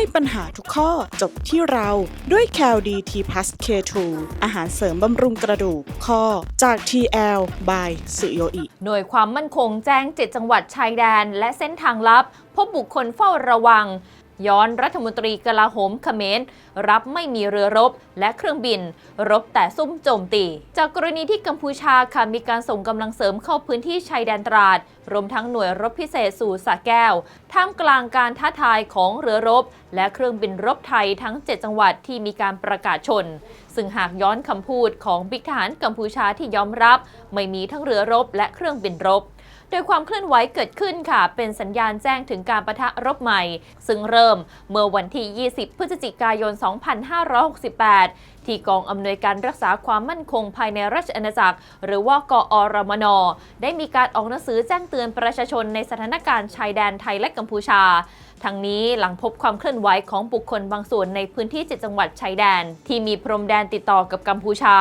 ให้ปัญหาทุกข้อจบที่เราด้วย c a l d t plus K2 อาหารเสริมบำรุงกระดูกข้อจาก TL by สุโยอิหน่วยความมั่นคงแจ้ง 7 จังหวัดชายแดน และเส้นทางลับ พบบุคคลเฝ้าระวัง ย้อนรัฐมนตรีกลาโหมเขมรรับไม่มีเรือรบและเครื่องบิน รบแต่ซุ่มโจมตี จากกรณีที่กัมพูชาค่ะมีการส่งกำลังเสริมเข้าพื้นที่ชายแดนตราด รวมทั้งหน่วยรบพิเศษสู่สระแก้ว ท่ามกลางการท้าทายของเรือรบ และเครื่องบินรบไทยทั้ง 7 จังหวัดที่มีการประกาศชน ซึ่งหากย้อนคำพูดของบิ๊กทหารกัมพูชาที่ยอมรับ ไม่มีทั้งเรือรบและเครื่องบินรบ โดยความเคลื่อนไหวเกิดขึ้นค่ะ เป็นสัญญาณแจ้งถึงการประทะรบใหม่ ซึ่งเริ่มเมื่อวันที่ 20 พฤศจิกายน 2568ที่กองอำนวยการรักษาความมั่นคงภายในราชอาณาจักร หรือว่ากอรมน ได้มีการออกหนังสือแจ้งเตือนประชาชนในสถานการณ์ชายแดนไทยและกัมพูชา ทั้งนี้หลังพบความเคลื่อนไหวของบุคคลบางส่วนในพื้นที่7จังหวัดชายแดน ที่มีพรมแดนติดต่อกับกัมพูชา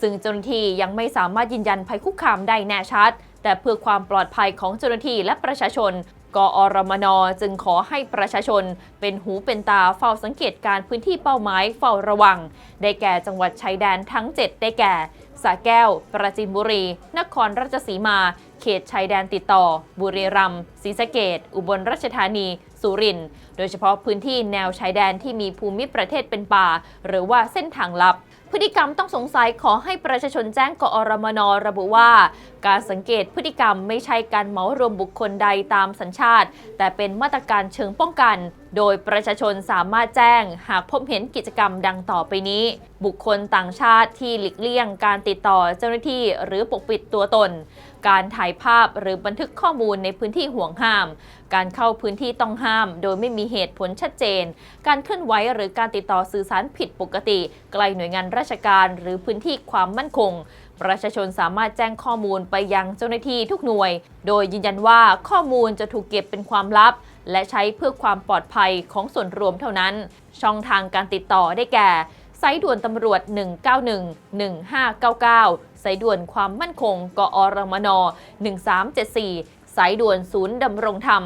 ซึ่งเจ้าหน้าที่ยังไม่สามารถยืนยันภัยคุกคามได้แน่ชัด แต่เพื่อความปลอดภัยของเจ้าหน้าที่และประชาชน กอรมนจึงขอให้ประชาชน เป็นหูเป็นตาเฝ้าสังเกตการพื้นที่เป้าหมายเฝ้าระวัง ได้แก่จังหวัดชายแดนทั้ง 7 ได้แก่สระแก้ว ปราจีนบุรี นครราชสีมา เขตชายแดนติดต่อ บุรีรัมย์ ศรีสะเกดอุบลราชธานี สุรินทร์ โดยเฉพาะพื้นที่แนวชายแดนที่มีภูมิประเทศเป็นป่า หรือว่าเส้นทางลับ พฤติกรรมต้องสงสัยขอให้ประชาชนแจ้งกอรมนระบุว่า การสังเกตพฤติกรรมไม่ใช่การเหมารวมบุคคลใดตามสัญชาติ แต่เป็นมาตรการเชิงป้องกัน โดยประชาชนสามารถแจ้ง หากพบเห็นกิจกรรมดังต่อไปนี้ บุคคลต่างชาติที่หลีกเลี่ยงการติดต่อเจ้าหน้าที่หรือปกปิดตัวตน การถ่ายภาพหรือบันทึกข้อมูลในพื้นที่ห่วงห้าม การเข้าพื้นที่ต้องห้าม โดยไม่มีเหตุผลชัดเจน การเคลื่อนไหวหรือการติดต่อสื่อสารผิดปกติ ไกลหน่วยงานราชการหรือพื้นที่ความมั่นคงประชาชนสามารถแจ้งข้อมูลไปยังเจ้าหน้าที่ทุกหน่วย โดยยืนยันว่าข้อมูลจะถูกเก็บเป็นความลับ และใช้เพื่อความปลอดภัยของส่วนรวมเท่านั้น ช่องทางการติดต่อได้แก่สายด่วนตำรวจ 191 1599สายด่วนความมั่นคง กอรมน 1374 สายด่วนศูนย์ดำรงธรรม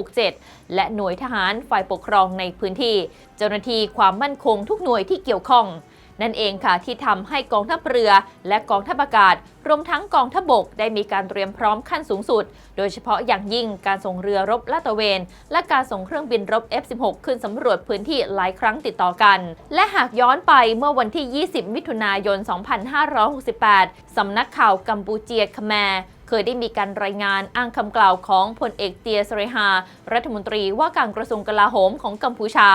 1567 และหน่วยทหารฝ่ายปกครองในพื้นที่ เจ้าหน้าที่ความมั่นคงทุกหน่วยที่เกี่ยวข้อง นั่นเองค่ะที่ทำให้กองทัพเรือ และกองทัพอากาศ รวมทั้งกองทัพบกได้มีการเตรียมพร้อมขั้นสูงสุด โดยเฉพาะอย่างยิ่งการส่งเรือรบลาดตระเวน และการส่งเครื่องบินรบ F-16 ขึ้นสำรวจพื้นที่หลายครั้งติดต่อกัน และหากย้อนไปเมื่อวันที่ 20 มิถุนายน 2568 สำนักข่าวกัมพูเจียคแมร์ เคยได้มีการรายงานอ้างคำกล่าวของพลเอกเตียสเรฮา รัฐมนตรีว่าการกระทรวงกลาโหมของกัมพูชา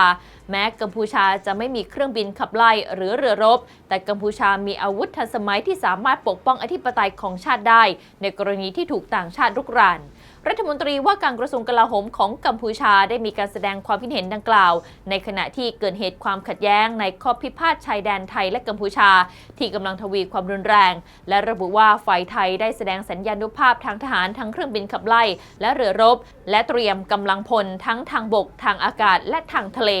แม้กัมพูชาจะไม่มีเครื่องบินขับไล่หรือเรือรบ แต่กัมพูชามีอาวุธทันสมัยที่สามารถปกป้องอธิปไตยของชาติได้ ในกรณีที่ถูกต่างชาติรุกราน รัฐมนตรีว่าการกระทรวงกลาโหมของกัมพูชาได้มีการแสดงความคิดเห็นดังกล่าว ในขณะที่เกิดเหตุความขัดแย้งในข้อพิพาทชายแดนไทยและกัมพูชา ที่กำลังทวีความรุนแรง และระบุว่าฝ่ายไทยได้แสดงสัญญานุภาพทางทหารทั้งเครื่องบินขับไล่และเรือรบ และเตรียมกำลังพลทั้งทางบก ทางอากาศและทางทะเล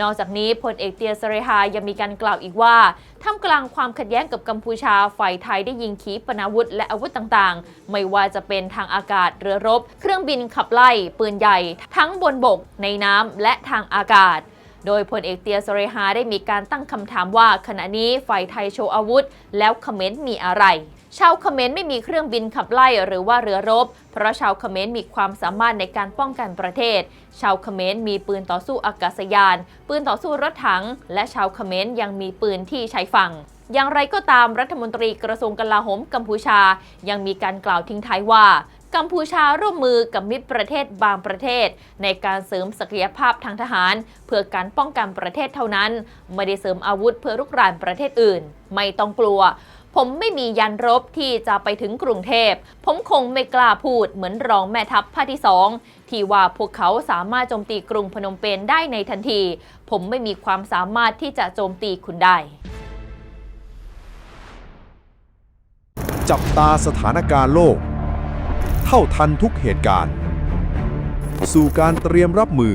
นอกจากนี้พลเอกเตียสเรฮายังมีการกล่าวอีกว่าท่ามกลางความขัดแย้งกับกัมพูชาฝ่ายไทยได้ยิงขีปนาวุธและอาวุธต่างๆ ไม่ว่าจะเป็นทางอากาศเรือรบ เครื่องบินขับไล่ ปืนใหญ่ ทั้งบนบก ในน้ำและทางอากาศ โดยพลเอกเตียสเรฮาได้มีการตั้งคำถามว่าขณะนี้ฝ่ายไทยโชว์อาวุธ แล้วเขมรมีอะไร ชาวเขมรไม่มีเครื่องบินขับไล่หรือว่าเรือรบ เพราะชาวเขมรมีความสามารถในการป้องกันประเทศ ชาวเขมรมีปืนต่อสู้อากาศยาน ปืนต่อสู้รถถัง และชาวเขมรยังมีปืนที่ใช้ฝั่งอย่างไรก็ตามรัฐมนตรีกระทรวงกลาโหมกัมพูชา ยังมีการกล่าวทิ้งท้ายว่ากัมพูชาร่วมมือกับมิตรประเทศบางประเทศ ในการเสริมศักยภาพทางทหาร เพื่อการป้องกันประเทศเท่านั้น ไม่ได้เสริมอาวุธเพื่อรุกรานประเทศอื่น ไม่ต้องกลัว ผมไม่มียันรบที่จะไปถึงกรุงเทพ ผมคงไม่กล้าพูดเหมือนรองแม่ทัพภาคที่สองที่ว่าพวกเขาสามารถโจมตีกรุงพนมเปญได้ในทันที ผมไม่มีความสามารถที่จะโจมตีคุณได้ จับตาสถานการณ์โลก เท่าทันทุกเหตุการณ์ สู่การเตรียมรับมือ